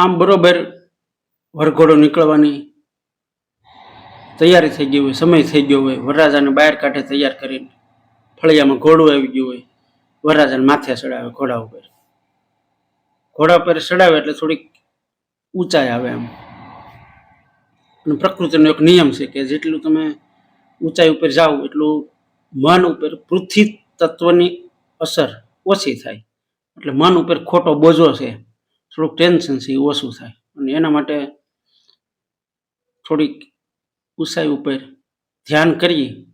આમ બરોબર વરઘોડો નીકળવાની તૈયારી થઈ ગઈ હોય, સમય થઈ ગયો હોય, વરરાજાને બહાર કાઢે તૈયાર કરીને ફળિયામાં ઘોડું આવી ગયું હોય, વરરાજાને માથે ચડાવે ઘોડા ઉપર. ઘોડા ઉપર ચડાવે એટલે થોડીક ઊંચાઈ આવે એમ. અને પ્રકૃતિનો એક નિયમ છે કે જેટલું તમે ઊંચાઈ ઉપર જાઓ, એટલું મન ઉપર પૃથ્વી તત્વની અસર ઓછી થાય. એટલે મન ઉપર ખોટો બોજો છે. થોડુંક ટેન્શન છે એ ઓછું થાય. અને એના માટે થોડીક ઊંચાઈ ઉપર ધ્યાન કરીએ.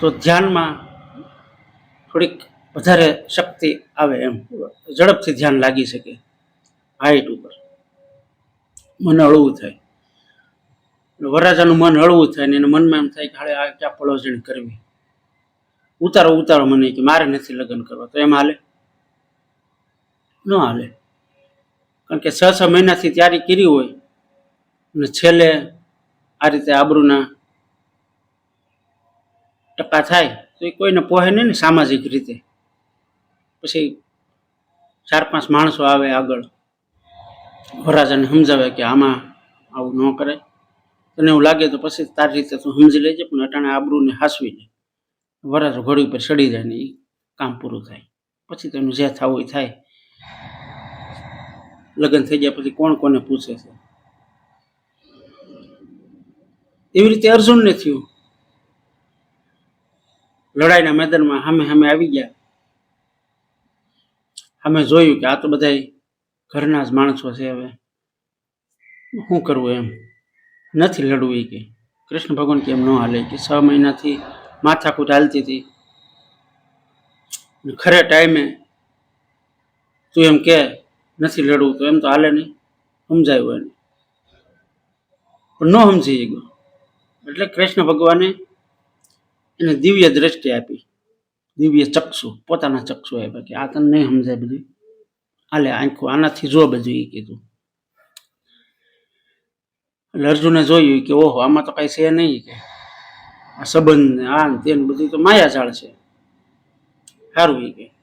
તો ધ્યાનમાં થોડીક વધારે શક્તિ આવે એમ. ઝડપથી ધ્યાન લાગી શકે. હાઈટ ઉપર. મન હળવું થાય. વરરાજાનું મન હળવું થાય ને એના મનમાં એમ થાય કે હાલે આ ક્યાં પળોજણ કરવી? ઉતારો ઉતારો મને કે મારે નથી લગ્ન કરવા. તો એમ હાલે. ન હાલે. કારણ કે છ છ મહિનાથી તૈયારી કરી હોય અને છેલ્લે આ રીતે આબરૂના ટકા થાય, તો એ કોઈને પોહે નહીં ને સામાજિક રીતે. પછી ચાર, પાંચ માણસો આવે આગળ. વરાજાને સમજાવે કે આમાં આવું ન કરાય. તને એવું લાગે તો પછી તારી રીતે તું સમજી લેજે, પણ અટાણે આબરૂને હાસવી લે વરાજો ઘોડી ઉપર ચડી જાય ને એ કામ પૂરું થાય. પછી તેનું જે થવું એ થાય. લગ્ન થઈ ગયા પછી કોણ કોને પૂછે છે? એવી રીતે અર્જુનને થયું. લડાઈના મેદાનમાં સામે સામે આવી ગયા. સામે જોયું કે આ તો બધા ઘરના જ માણસો છે હવે. શું કરવું એમ? નથી લડવું એ કે. કૃષ્ણ ભગવાન કે એમ ન હાલે કે છ મહિનાથી માથાકૂટ હાલતી હતી. ખરે ટાઈમે તું એમ કે નથી લડવું તો એમ તો હાલે નહીં. સમજાયું એને. પણ ન સમજી ગયો એટલે કૃષ્ણ ભગવાને એને દિવ્ય દ્રષ્ટિ આપી. દિવ્ય ચક્ષુ, પોતાના ચક્ષુ આપ્યા કે આ તને નહીં સમજાય બધું. હાલે, આંખો આનાથી જો બધું એ કીધું. એટલે અર્જુને જોયું કે ઓહો, આમાં તો કાંઈ છે નહીં કે. આ સંબંધ ને આ ને તે બધું તો માયાજાળ છે. સારું એ કે.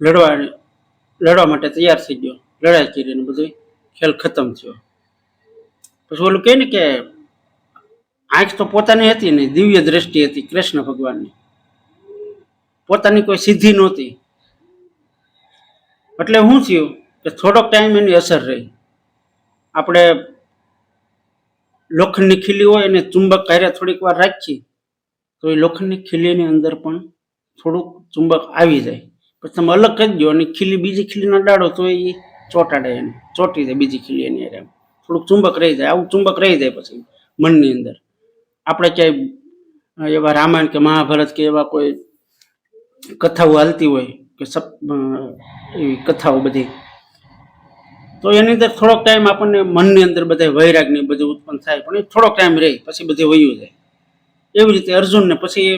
લડવા લડવા માટે તૈયાર થઈ ગયો. લડાઈ કરી ને બધું ખેલ ખતમ થયો. પછી ઓલું કહે ને કે આંખ તો પોતાની હતી ને, દિવ્ય દ્રષ્ટિ હતી કૃષ્ણ ભગવાનની. પોતાની કોઈ સિદ્ધિ નહોતી. એટલે શું થયું કે થોડોક ટાઈમ એની અસર રહી. આપણે લોખંડની ખીલી હોય અને ચુંબક કાર્ય થોડીક વાર રાખીએ તો એ લોખંડની ખીલીની અંદર પણ થોડુંક ચુંબક આવી જાય. પછી તમે અલગ કરી દો અને ખીલી, બીજી ખીલીના ડાળો તો એ ચોંટાડે એને, ચોંટી જાય બીજી ખીલી એની એમ. થોડુંક ચુંબક રહી જાય, આવું ચુંબક રહી જાય પછી મનની અંદર. આપણે ક્યાંય એવા રામાયણ કે મહાભારત કે એવા કોઈ કથાઓ હાલતી હોય કે સપ એવી કથાઓ બધી, તો એની અંદર થોડોક ટાઈમ આપણને મનની અંદર બધા વૈરાગને બધું ઉત્પન્ન થાય, પણ એ થોડોક ટાઈમ રહે, પછી બધું વયું જાય. એવી રીતે અર્જુનને પછી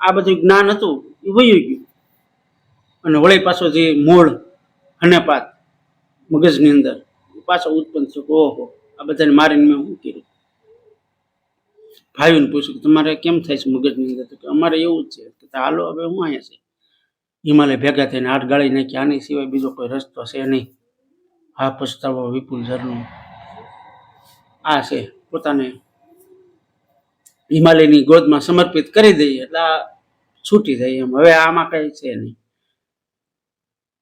આ બધું જ્ઞાન હતું, એ વયું ગયું. અને વળી પાછો જે મૂળ હનેપાત મગજની અંદર પાછો ઉત્પન્ન થયો ઓહો, આ બધાને મારીને મેં શું કર્યું? ભાઈઓને પૂછ્યું કે તમારે કેમ થાય છે મગજની અંદર? તો કે અમારે એવું જ છે કે હાલો, હવે હું અહીંયા છે. હિમાલય ભેગા થઈને હાથ ગાળી નાખી, આની સિવાય બીજો કોઈ રસ્તો છે નહીં. હા પછતાવો વિપુલ ઝરનો આ છે. પોતાને હિમાલયની ગોદમાં સમર્પિત કરી દઈએ, એટલે આ છૂટી જાય એમ. હવે આમાં કઈ છે નહીં.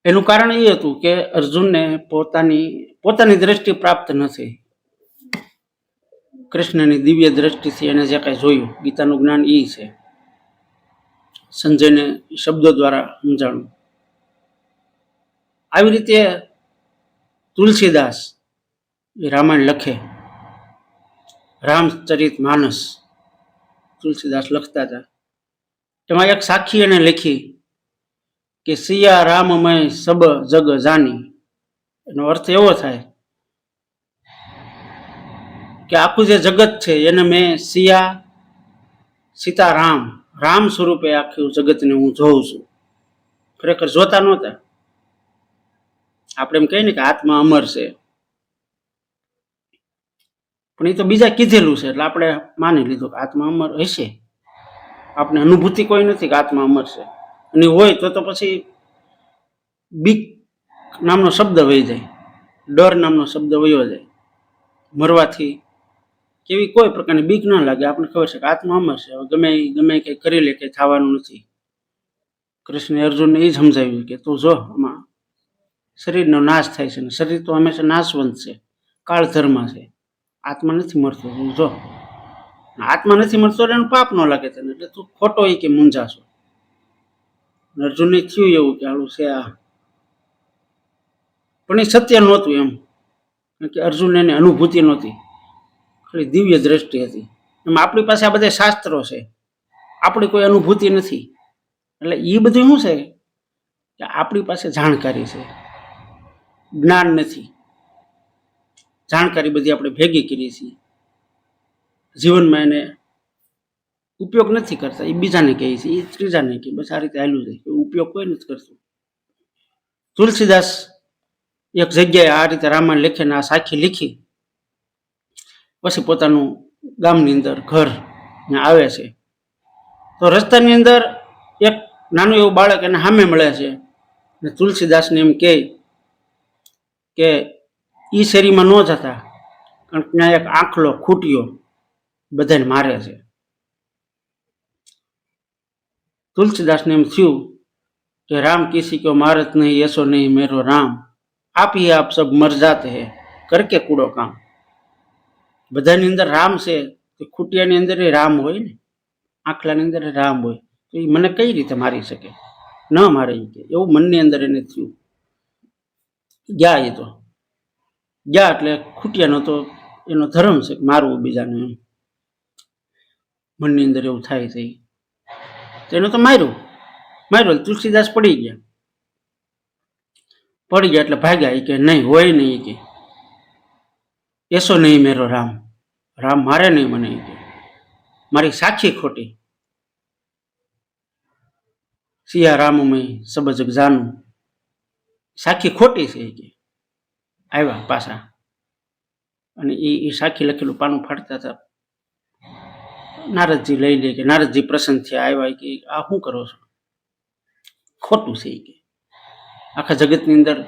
એનું કારણ એ હતું કે અર્જુનને પોતાની પોતાની દ્રષ્ટિ પ્રાપ્ત નથી. કૃષ્ણની દિવ્ય દ્રષ્ટિથી એને જે કાંઈ જોયું, ગીતાનું જ્ઞાન એ છે. સંજયને શબ્દો દ્વારા સમજાણું. આવી રીતે તુલસીદાસ રામાયણ લખે. રામચરિત માનસ. તુલસીદાસ લખતા હતા. એમાં એક સાખી એને લખી કે સિયા રામમય સબ જગ જાની? એનો અર્થ એવો થાય કે આખું જે જગત છે એને મેં સિયા સીતારામ, રામ સ્વરૂપે આખું જગતને હું જોઉં છું. ખરેખર જોતા નહોતા. આપણે એમ કહીએ ને કે આત્મા અમર છે. પણ એ તો બીજા કીધેલું છે, એટલે આપણે માની લીધું કે આત્મા અમર હશે. આપણે અનુભૂતિ કોઈ નથી કે આત્મા અમર છે. અને હોય તો તો પછી બીક નામનો શબ્દ વહી જાય. ડર નામનો શબ્દ વયો જાય. મરવાથી કેવી કોઈ પ્રકારની બીક ન લાગે. આપણને ખબર છે કે આત્મા અમર છે. ગમે ગમે કંઈ કરી લે કંઈ થવાનું નથી. કૃષ્ણે અર્જુનને એ સમજાવ્યું કે તું જો આમાં શરીરનો નાશ થાય છે ને શરીર તો હંમેશા નાશવંત છે. કાળ ધર્મ છે. આત્મા નથી મરતો. તું જો. આત્મા નથી મરતો એટલે પાપ ન લાગે તને. એટલે તું ખોટો એ કે મૂંઝાશો. અર્જુનને થયું એવું કે આવું છે આ. પણ એ સત્ય નહોતું એમ. કારણ કે અર્જુન એને અનુભૂતિ નહોતી. ખાલી દિવ્ય દ્રષ્ટિ હતી. એમ આપણી પાસે આ બધા શાસ્ત્રો છે. આપણી કોઈ અનુભૂતિ નથી. એટલે એ બધું શું છે? કે આપણી પાસે જાણકારી છે. જ્ઞાન નથી. જાણકારી બધી આપણે ભેગી કરીએ છીએ. જીવનમાં એને ઉપયોગ નથી કરતા એ બીજાને કહે છે એ ત્રીજાને કહે, બસ આ રીતે આવેલું છે ઉપયોગ કોઈ નથી કરતું. તુલસીદાસ એક જગ્યાએ આ રીતે રામાયણ લખીને આ સાખી લીખી, પછી પોતાનું ગામની અંદર ઘર ને આવે છે. તો રસ્તાની અંદર એક નાનું એવું બાળક એને સામે મળે છે ને તુલસીદાસને એમ કહે કે એ શેરીમાં ન જતા, કારણ કે ત્યાં એક આંખલો ખૂટ્યો બધાને મારે છે. તુલસીદાસને એમ થયું કે રામ કિસી કો મારત નહીં, એસો નહીં, મેરો રામ. આપ હી આપ સબ, મર જાતે હે. કરકે કૂડો કામ. બધાની અંદર રામ છે, તો ખૂટિયાની અંદર એ રામ હોય ને, આખલાની અંદર રામ હોય, તો એ મને કઈ રીતે મારી શકે? ન મારે કે. એવું મનની અંદર એને થયું. ગયા એ તો. ગયા એટલે ખૂટિયાનો તો એનો ધર્મ છે મારવું બીજાને મનની અંદર એવું થાય છે ઈ. તો એનું તો માર્યું. માર્યું તુલસીદાસ પડી ગયા. પડી ગયા એટલે ભાગ્યા. એ કે નહીં, હોય નહીં કે. એસો નહીં મેરો રામ. રામ મારે નહીં મને કે. મારી સાચી ખોટી. સિયા રામમય સબ જગ જાનું. સાખી ખોટી છે કે. આવ્યા પાછા. અને એ સાખી લખેલું પાનું ફાડતા હતા. નારદજી લઈ લે કે નારદજી પ્રસન્ન થયા, આવ્યા કે, આ શું કરો છો? ખોટું છે કે. આખા જગતની અંદર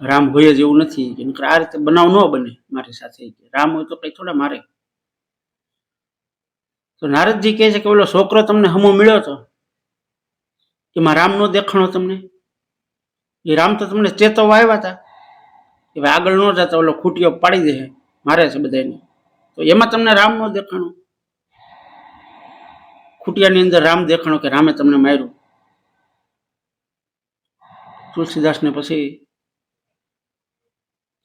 રામ હોય જ એવું નથી કે આ રીતે બનાવ ન બને મારી સાથે રામ હોય તો કઈ થોડા મારે. તો નારદજી કહે છે કે, ઓલો છોકરો તમને હમો મળ્યો તો? એમાં રામ નો દેખાણો તમને? એ રામ તો તમને ચેતવવા આવ્યા હતા કે આગળ ન જતા, ઓલો ખૂટીઓ પાડી દે મારે છે બધાને તો એમાં તમને રામ નો દેખાણો? ખૂટિયાની અંદર રામ દેખાણો કે રામે તમને માર્યું. તુલસીદાસને પછી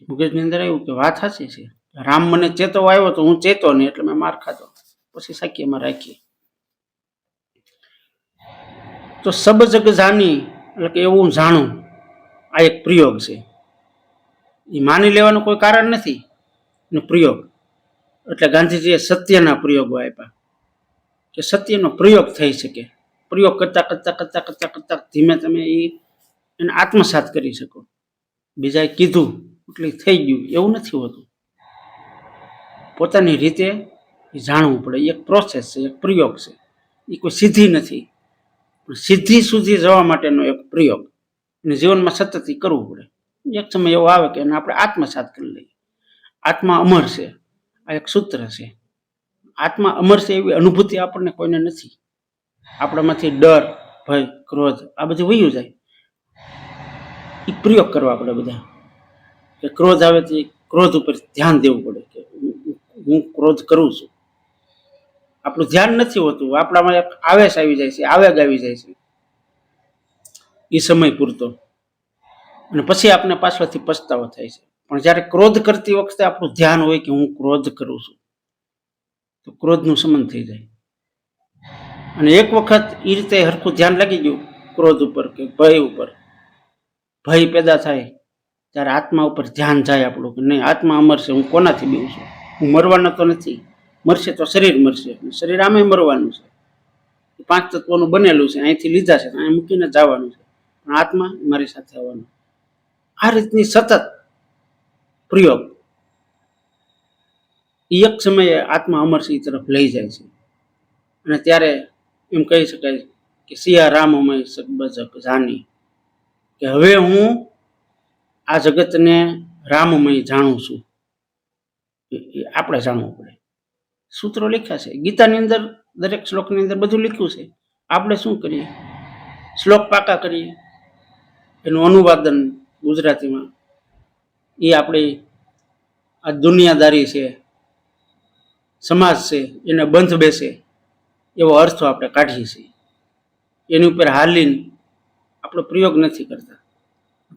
મુકેશની અંદર આવ્યું કે વાત સાચી છે. રામ મને ચેતો આવ્યો તો હું ચેતો નહીં એટલે મેં માર ખાધો. પછી સાકીમાં રાખી. તો સબ જગ જાની એટલે કે એવું જાણું. આ એક પ્રયોગ છે. એ માની લેવાનું કોઈ કારણ નથી. પ્રયોગ. એટલે ગાંધીજીએ સત્યના પ્રયોગો આપ્યા. કે સત્યનો પ્રયોગ થઈ શકે. પ્રયોગ કરતાં કરતાં કરતાં કરતાં કરતાં ધીમે તમે એ એને આત્મસાત કરી શકો. બીજાએ કીધું એટલે થઈ ગયું. એવું નથી હોતું. પોતાની રીતે જાણવું પડે. એક પ્રોસેસ છે, એક પ્રયોગ છે. એ કોઈ સિદ્ધિ નથી. પણ સિદ્ધિ સુધી જવા માટેનો એક પ્રયોગ. અને જીવનમાં સતત એ કરવું પડે. એક સમય એવો આવે કે એને આપણે આત્મસાત કરી લઈએ. આત્મા અમર છે. આ એક સૂત્ર છે. આત્મા અમર છે એવી અનુભૂતિ આપણને કોઈને નથી. આપણામાંથી ડર, ભય, ક્રોધ, આ બધું વયું જાય. એ પ્રયોગ કરવા આપણે બધા. કે ક્રોધ આવે તો ક્રોધ ઉપર ધ્યાન દેવું પડે કે હું- હું ક્રોધ કરું છું. આપણું ધ્યાન નથી હોતું. આપણામાં એક આવેશ આવી જાય છે, આવેગ આવી જાય છે. એ સમય પૂરતો. અને પછી આપણે પાછળથી પછતાવો થાય છે. પણ જ્યારે ક્રોધ કરતી વખતે આપણું ધ્યાન હોય કે હું ક્રોધ કરું છું. તો ક્રોધનું સમન થઈ જાય. અને એક વખત એ રીતે હરખું ધ્યાન લાગી ગયું ક્રોધ ઉપર કે ભય ઉપર. ભય પેદા થાય ત્યારે આત્મા ઉપર ધ્યાન જાય આપણું કે નહીં, આત્મા અમર છે, હું કોનાથી બીવું છું? હું મરવાનો તો નથી. મરશે તો શરીર મરશે. શરીર આમે મરવાનું છે. પાંચ તત્વોનું બનેલું છે. અહીંથી લીધા છે. અહીં મૂકીને જવાનું છે. પણ આત્મા મારી સાથે આવવાનો. આ રીતની સતત પ્રયોગ એક સમયે આત્મા અમરસિંહ તરફ લઈ જાય છે. અને ત્યારે એમ કહી શકાય કે સિયા રામમય સબજક જાની. કે હવે હું આ જગતને રામમય જાણું છું. આપણે જાણવું પડે. સૂત્રો લખ્યા છે. ગીતાની અંદર દરેક શ્લોકની અંદર બધું લખ્યું છે. આપણે શું કરીએ? શ્લોક પાકા કરીએ. એનું અનુવાદન ગુજરાતીમાં. એ આપણી આ દુનિયાદારી છે. સમાજ છે, એને બંધ બેસે એવો અર્થ આપણે કાઢીએ છીએ. એની ઉપર હાલીને આપણો પ્રયોગ નથી કરતા.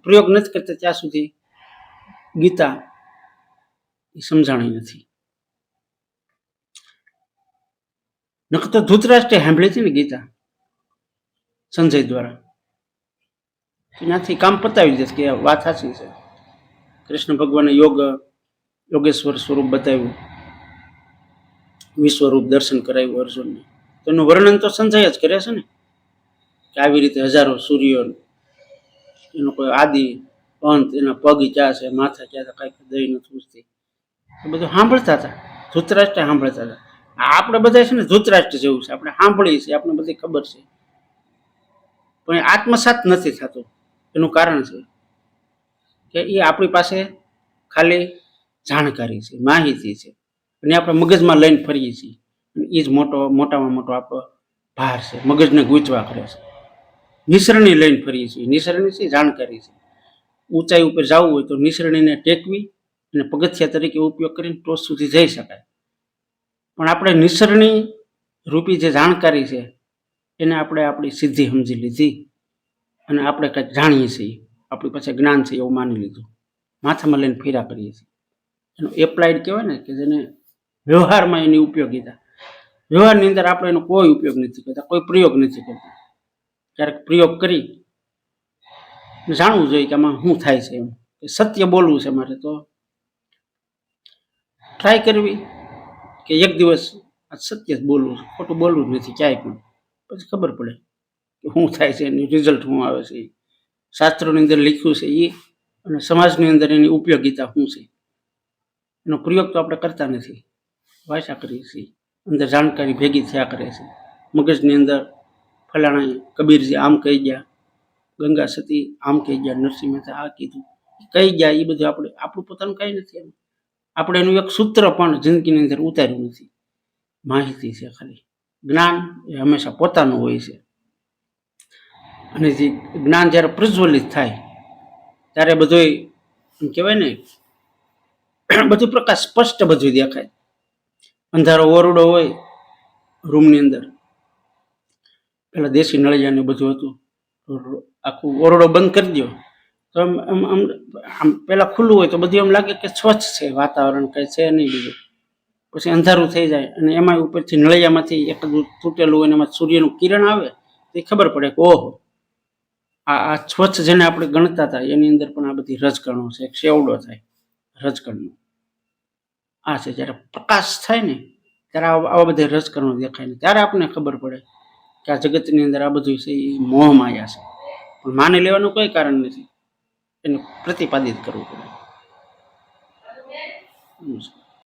પ્રયોગ નથી કરતા ત્યાં સુધી ગીતા એ સમજાણી નથી. નખત ધૂતરાષ્ટ્રે સાંભળી હતી ને ગીતા સંજય દ્વારા. ત્યાંથી કામ પતાવી દે કે વાત સાચી છે. કૃષ્ણ ભગવાને યોગ, યોગેશ્વર સ્વરૂપ બતાવ્યું. વિશ્વરૂપ દર્શન કરાવ્યું અર્જુનને. તેનું વર્ણન તો સંજય જ કરે છે ને, કે આવી રીતે હજારો સૂર્યો એનો કોઈ આદિ અંત એના પગ ક્યાં છે, માથા ક્યાં છે કાંઈક દઈ નથી પૂછતી. એ બધું સાંભળતા હતા, ધૃતરાષ્ટ્ર સાંભળતા હતા. આપણે બધા છે ને ધૃતરાષ્ટ્ર જેવું છે, આપણે સાંભળીએ છીએ આપણે બધી ખબર છે. પણ એ આત્મસાત નથી થતું, એનું કારણ છે કે એ આપણી પાસે ખાલી જાણકારી છે, માહિતી છે. અને આપણે મગજમાં લઈને ફરીએ છીએ. એ જ મોટો, મોટામાં મોટો આપણો ભાર છે. મગજને ગૂંચવા કરે છે. નિસરણી લઈને ફરીએ છીએ. નિસરણી છે, જાણકારી છે. ઊંચાઈ ઉપર જવું હોય તો નિસરણીને ટેકવી અને પગથિયા તરીકે ઉપયોગ કરીને ટોચ સુધી જઈ શકાય. પણ આપણે નિસરણી રૂપી જે જાણકારી છે, એને આપણે આપણી સિદ્ધિ સમજી લીધી અને આપણે કંઈક જાણીએ છીએ. આપણી પાસે જ્ઞાન છે, એવું માની લીધું. માથામાં લઈને ફેરા કરીએ છીએ. એનો એપ્લાઇડ કહેવાય ને કે જેને વ્યવહારમાં એની ઉપયોગિતા વ્યવહારની અંદર આપણે એનો કોઈ ઉપયોગ નથી કરતા, કોઈ પ્રયોગ નથી કરતા. ક્યારેક પ્રયોગ કરી જાણવું જોઈએ કે આમાં શું થાય છે એમ. કે સત્ય બોલવું છે મારે તો. ટ્રાય કરવી કે એક દિવસ આ સત્ય જ બોલવું છે, ખોટું બોલવું જ નથી ક્યાંય પણ. પછી ખબર પડે કે શું થાય છે, એનું રિઝલ્ટ શું આવે છે. શાસ્ત્રોની અંદર લખ્યું છે એ અને સમાજની અંદર એની ઉપયોગિતા શું છે. એનો પ્રયોગ તો આપણે કરતા નથી. ભાષા કરીએ છીએ. અંદર જાણકારી ભેગી થયા કરે છે. મગજની અંદર ફલાણા કબીરજી આમ કહી ગયા, ગંગા સતી, આમ કહી ગયા, નરસિંહ મહેતા આ કીધું. કહી ગયા, એ બધું આપણે, આપણું પોતાનું કંઈ નથી એમ. આપણે એનું એક સૂત્ર પણ જિંદગીની અંદર ઉતાર્યું નથી. માહિતી છે ખાલી. જ્ઞાન એ હંમેશા પોતાનું હોય છે. અને જે જ્ઞાન જ્યારે પ્રજ્વલિત થાય, ત્યારે બધું કહેવાય ને, બધું પ્રકાશ સ્પષ્ટ બધું દેખાય. અંધારો ઓરડો હોય રૂમની અંદર. પેલા દેશી નળિયાને બધું હતું. આખું ઓરડો બંધ કરી દો તો આમ આમ આમ આમ પેલા ખુલ્લું હોય તો બધું એમ લાગે કે સ્વચ્છ છે, વાતાવરણ કઈ છે નહીં બીજું. પછી અંધારું થઈ જાય અને એમાં ઉપરથી નળિયામાંથી એક તૂટેલું હોય એમાં સૂર્યનું કિરણ આવે, તો એ ખબર પડે કે ઓહો, આ આ સ્વચ્છ જેને આપણે ગણતા હતા, એની અંદર પણ આ બધી રજકણો છે, એક સેવડો થાય રજકણનો. આ છે. જ્યારે પ્રકાશ થાય ને, ત્યારે આવા બધા રસકરણો દેખાય ને, ત્યારે આપણને ખબર પડે કે આ જગતની અંદર આ બધું છે એ મોહ માયા છે. પણ માની લેવાનું કોઈ કારણ નથી. એને પ્રતિપાદિત કરવું પડે.